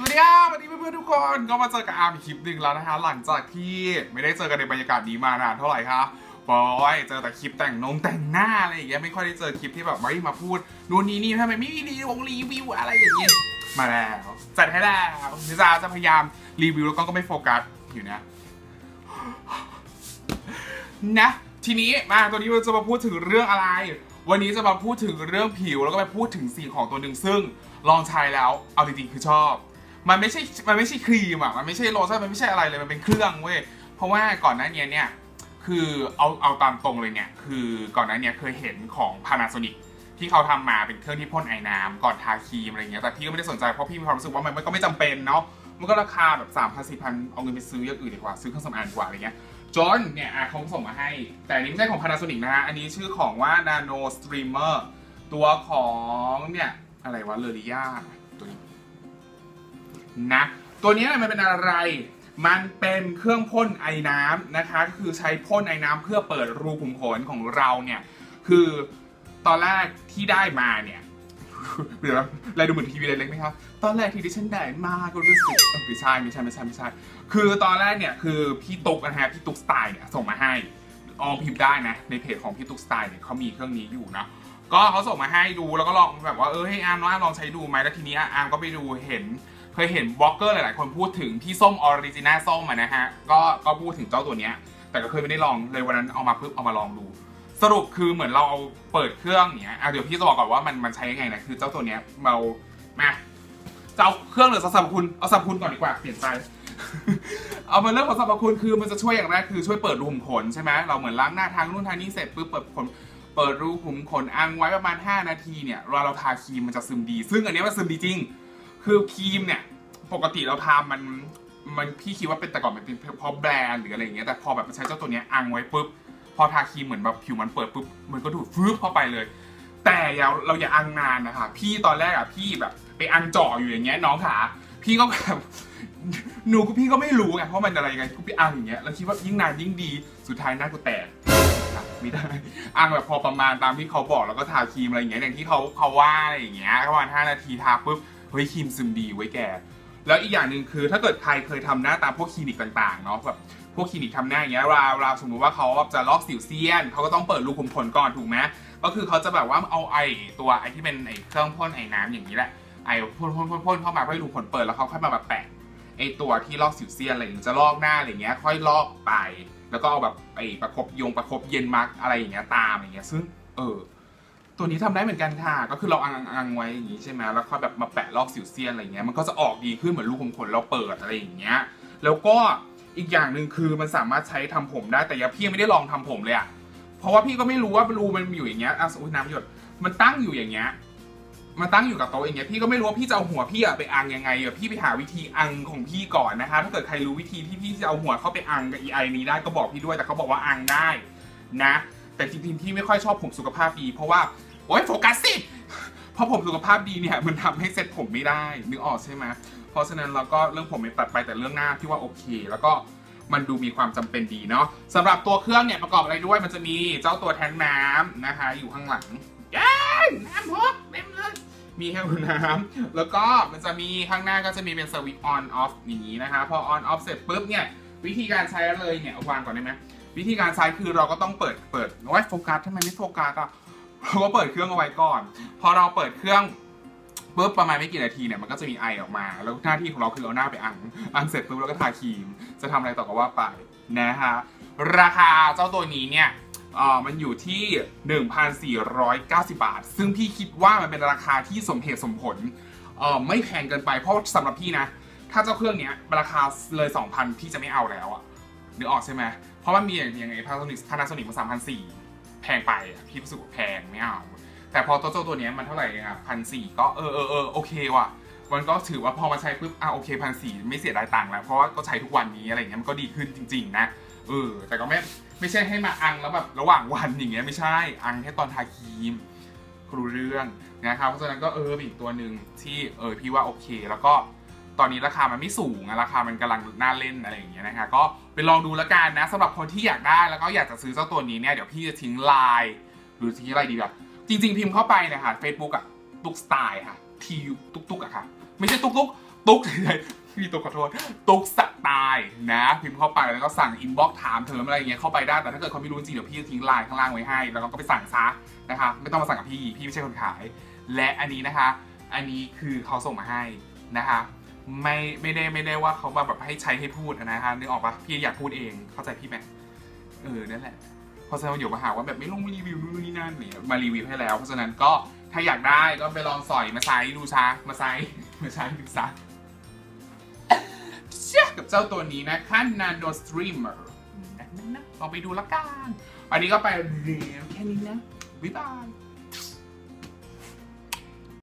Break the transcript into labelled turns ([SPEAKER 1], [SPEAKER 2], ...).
[SPEAKER 1] สวัสดีครับวัสดีเพื่อนๆทุกคนก็มาเจอกับอาร์มคลิปหนึ่งแล้วนะคะ หลังจากที่ไม่ได้เจอกันในบรรยากาศนี้มานานเท่าไหร่ครับบอยเจอแต่คลิปแต่งนงแต่งหน้าอะไรอย่างเงี้ยไม่ค่อยได้เจอคลิปที่แบบไม่มาพูดนู่นนี่นี่ทำไมไม่มีรีวงรีวิวอะไรอย่างเงี้ยมาแล้วจัดให้แล้วนิซาจะพยายามรีวิวแล้วก็ก็ไม่โฟกัสอยู่นะนะ ทีนี้มาตัวนี้เราจะมาพูดถึงเรื่องอะไร วันนี้จะมาพูดถึงเรื่องผิวแล้วก็ไปพูดถึงสิ่งของตัวหนึ่งซึ่งลองใช้แล้วเอาจริงๆคือชอบ มันไม่ใช่มันไม่ใช่ครีมอะมันไม่ใช่โลชั่นมันไม่ใช่อะไรเลยมันเป็นเครื่องเว้ยเพราะว่าก่อนหน้านี้เนี่ยคือเอาเอาตามตรงเลยเนี่ยคือก่อนหน้านี้เคยเห็นของ Panasonic ที่เขาทำมาเป็นเครื่องที่พ่นไอ้น้ำก่อนทาครีมอะไรเงี้ยแต่พี่ก็ไม่ได้สนใจเพราะพี่มีความรู้สึกว่ามันก็ไม่จำเป็นเนาะมันก็ราคาแบบ3 0 0 0 4 0 0เอาเงินไปซื้ออย่างอื่นดีกว่าซื้อเครื่องสำอางกว่าอะไรเงี้ยจนเนี่ยเขาส่งมาให้ แต่นนี้ไม่ใช่ของ Panasonic นะฮะอันนี้ชื่อของว่า Nano Streamer ตัวของเนี่ยอะไรวะเลอริยาตัวนี้ นะ ตัวนี้มันเป็นอะไร มันเป็นเครื่องพ่นไอ้น้ำนะคะ ก็คือใช้พ่นไอ้น้ำเพื่อเปิดรูขุมขนของเราเนี่ย คือตอนแรกที่ได้มาเนี่ยเดี๋ยวอะไรดูเหมือนทีวีเล็กไหมครับ ตอนแรกที่ดิฉันได้มาก็รู้สึกออไม่ใช่ไม่ใช่ไม่ใช่ไม่ใช่ คือตอนแรกเนี่ยคือพี่ตุ๊กนะฮะพี่ตุ๊กสไตล์เนี่ยส่งมาให้ออมพิมพ์ได้นะ ในเพจของพี่ตุ๊กสไตล์เนี่ยเขามีเครื่องนี้อยู่นะก็เขาส่งมาให้ดูแล้วก็ลองแบบว่าเออให้อาร์มว่าลองใช้ดูไหมแล้วทีนี้อาร์มก็ไปดูเห็น เคยเห็นบล็อกเกอร์หลาย ๆ คนพูดถึงพี่ส้มออริจินาส้มนะฮะ ก็ก็พูดถึงเจ้าตัวเนี้ย แต่ก็เคยไม่ได้ลองเลยวันนั้นเอามาปุ๊บเอามาลองดู สรุปคือเหมือนเราเอาเปิดเครื่องเนี้ยอะเดี๋ยวพี่จะบอกก่อนว่ามันมันใช้ยังไงนะคือเจ้าตัวเนี้ยเรามาจะเอาเครื่องหรือสรรพคุณเอาสรรพคุณก่อนดีกว่าเปลี่ยนใจเอามาเรื่องของสรรพคุณคือมันจะช่วยอย่างแรกคือช่วยเปิดรูขุมขนใช่ไหมเราเหมือนล้างหน้าทางนู่นทางนี้เสร็จปุ๊บเปิดขนเปิดรูขุมขนอังไว้ประมาณ 5 นาทีเนี่ยเวลาเราทาครีมมันจะซึมดี ซึ่งอันนี้มันซึมดีจริง คือครีมเนี่ยปกติเราทามันมันพี่คิดว่าเป็นแต่ก่อนมันเป็นเพราะแบรนด์หรืออะไรอย่างเงี้ยแต่พอแบบใช้เจ้าตัวเนี้ยอังไว้ปุ๊บพอทาครีมเหมือนแบบผิวมันเปิดปุ๊บมันก็ดูดฟึบเข้าไปเลย แต่อย่าเราอย่าอังนานนะคะพี่ตอนแรกอะพี่แบบไปอังจ่ออยู่อย่างเงี้ยน้องขาพี่ก็แบบหนูก็พี่ก็ไม่รู้ไงเพราะมันอะไรไงกูไปอังอย่างเงี้ยแล้วคิดว่ายิ่งนานยิ่งดีสุดท้ายหน้ากูแตกไม่ได้อังแบบพอประมาณตามที่เขาบอกแล้วก็ทาครีมอะไรอย่างเงี้ยอย่างที่เขาเขาว่าอะไรอย่างเงี้ยประมาณ5นาทีทาปุ๊บ เฮ้ยครีมซึมดีไว้แก แล้วอีกอย่างหนึ่งคือถ้าเกิดใครเคยทำหน้าตามพวกคลินิกต่างๆเนาะแบบพวกคลินิกทำหน้าอย่างเงี้ยเวลาเวลาสมมติว่าเขาจะลอกสิวเซียนเขาก็ต้องเปิดรูขุมขนก่อนถูกไหมก็คือเขาจะแบบว่าเอาไอตัวไอที่เป็นไอเครื่องพ่นไอน้ำอย่างนี้แหละไอพ่นพ่นพ่นพ่นเข้ามาเพื่อรูขุมขนเปิดแล้วเขาค่อยมาแบบแปะไอตัวที่ลอกสิวเซียนอะไรอย่างเงี้ยจะลอกหน้าอะไรเงี้ยค่อยลอกไป แล้วก็เอาแบบไอประคบยงประคบเย็นมาร์กอะไรอย่างเงี้ยตามอย่างเงี้ยซึ่งเออ ตัวนี้ทำได้เหมือนกันค่ะ ก็คือเราอังอังไว้อย่างงี้ใช่ไหมแล้วค่อยแบบมาแปะลอกสิวเซียนอะไรเงี้ย มันก็จะออกดีขึ้นเหมือนรูขุมขนเราเปิดอะไรอย่างเงี้ย แล้วก็อีกอย่างหนึ่งคือมันสามารถใช้ทำผมได้ แต่ยังพี่ยังไม่ได้ลองทำผมเลยอะเพราะว่าพี่ก็ไม่รู้ว่ารูมันอยู่อย่างเงี้ยอะอุ้ยน้ำหยด มันตั้งอยู่อย่างเงี้ยมันตั้งอยู่กับโต๊ะอย่างเงี้ย พี่ก็ไม่รู้ว่าพี่จะเอาหัวพี่อะไปอังยังไงอะพี่ไปหาวิธีอังของพี่ก่อนนะคะ ถ้าเกิดใครรู้วิธีที่พี่จะเอาหัวเข้าไปอังกับ EI นี้ได้ก็บอกพี่ด้วย แต่เขาบอกว่าอังได้นะ แต่จริงๆพี่ไม่ค่อยชอบผมสุขภาพดีเพราะว่า โอ๊ยโฟกัสสิเพราะผมสุขภาพดีเนี่ยมันทำให้เซ็ตผมไม่ได้นึกออกใช่ไหมเพราะฉะนั้นเราก็เรื่องผมไม่ตัดไปแต่เรื่องหน้าพี่ว่าโอเค แล้วก็มันดูมีความจำเป็นดีเนาะสำหรับตัวเครื่องเนี่ยประกอบอะไรด้วยมันจะมีเจ้าตัวแทงน้ำนะคะ อยู่ข้างหลังย้ายน้ำพกเต็มเลยมีแค่น้ำแล้วก็มันจะมีข้างหน้าก็จะมีเป็นสวิตช์ออนออฟอย่างนี้นะคะ พอออนออฟเสร็จปุ๊บเนี่ยวิธีการใช้เลยเนี่ยเอาวางก่อนได้ไหมวิธีการใช้คือเราก็ต้องเปิดเปิดโอ้ยโฟกัสทำไมไม่โฟกัสอะ เราก็เปิดเครื่องเอาไว้ก่อน พอเราเปิดเครื่องปุ๊บประมาณไม่กี่นาทีเนี่ยมันก็จะมีไอออกมา แล้วหน้าที่ของเราคือเอาหน้าไปอัง อังเสร็จปุ๊บเราก็ทาครีม จะทำอะไรต่อก็ว่าไปนะฮะราคาเจ้าตัวนี้เนี่ยเออมันอยู่ที่ 1,490 บาท ซึ่งพี่คิดว่ามันเป็นราคาที่สมเหตุสมผลเออไม่แพงเกินไปเพราะสำหรับพี่นะ ถ้าเจ้าเครื่องเนี้ยราคาเลย 2,000 พี่จะไม่เอาแล้วอะนึกออกใช่ไหมเพราะมันมีอย่างไงพานาโซนิกพานาโซนิกมันสามพันสี่ แพงไปพี่รู้สึกว่าแพงไม่เอาแต่พอตัวเจ้าตัวนี้มันเท่าไหร่อะพันสี่ก็เออเออเออโอเคว่ะมันก็ถือว่าพอมาใช้ปุ๊บอะโอเคพันสี่ไม่เสียดายตังค์แล้ว เพราะว่าก็ใช้ทุกวันนี้อะไรเงี้ยมันก็ดีขึ้นจริง ๆ นะเออแต่ก็ไม่ไม่ใช่ให้มาอังแล้วแบบระหว่างวันอย่างเงี้ยไม่ใช่อังแค่ตอนทาครีมครูเรื่องนะครับเพราะฉะนั้นก็เออเป็นอีกตัวหนึ่งที่เออพี่ว่าโอเค แล้วก็ตอนนี้ราคามันไม่สูงอะราคามันกำลังน่าเล่นอะไรอย่างเงี้ยนะคะก็ ลองดูแล้วกันนะสำหรับคนที่อยากได้แล้วก็อยากจะซื้อเจ้าตัวนี้เนี่ยเดี๋ยวพี่จะทิ้งไลน์หรือทิ้งอะไรดีแบบจริง ๆ พิมพ์เข้าไปนะคะเฟซบุ๊กอะตุกสไตล์ค่ะทีตุกตุกอะค่ะ ไม่ใช่ตุกตุกตุ๊กพี่ตุกขอโทษตุ๊กสไตล์นะ พิมพ์เข้าไปแล้วก็สั่งอินบ็อกถามเธออะไรเงี้ยเข้าไปได้แต่ถ้าเกิดเขาไม่รู้จริงเดี๋ยวพี่จะทิ้งไลน์ข้างล่างไว้ให้ แล้วก็ไปสั่งซะนะคะไม่ต้องมาสั่งกับพี่พี่ไม่ใช่คนขาย และอันนี้นะคะ อันนี้คือเขาส่งมาให้นะคะ ไม่ไม่ได้ไม่ได้ว่าเขาแบบให้ใช้ให้พูดนะคะนึกออกปะพี่อยากพูดเองเข้าใจพี่ไหมเออนั่นแหละเพราะฉะนั้นเดี๋ยวมาหาว่าแบบไม่ลงรีวิวนู่นนี่นั่นเนี่ยมารีวิวให้แล้ว เพราะฉะนั้นก็ถ้าอยากได้ก็ไปลองสอยมาใช้ดูซะมาใช้มาใช้ดูซะเชี่ยกับเจ้าตัวนี้นะคะ Nano Streamer นะลองไปดูละกันวันนี้ก็ไปเรียวแค่นี้นะบ๊ายบาย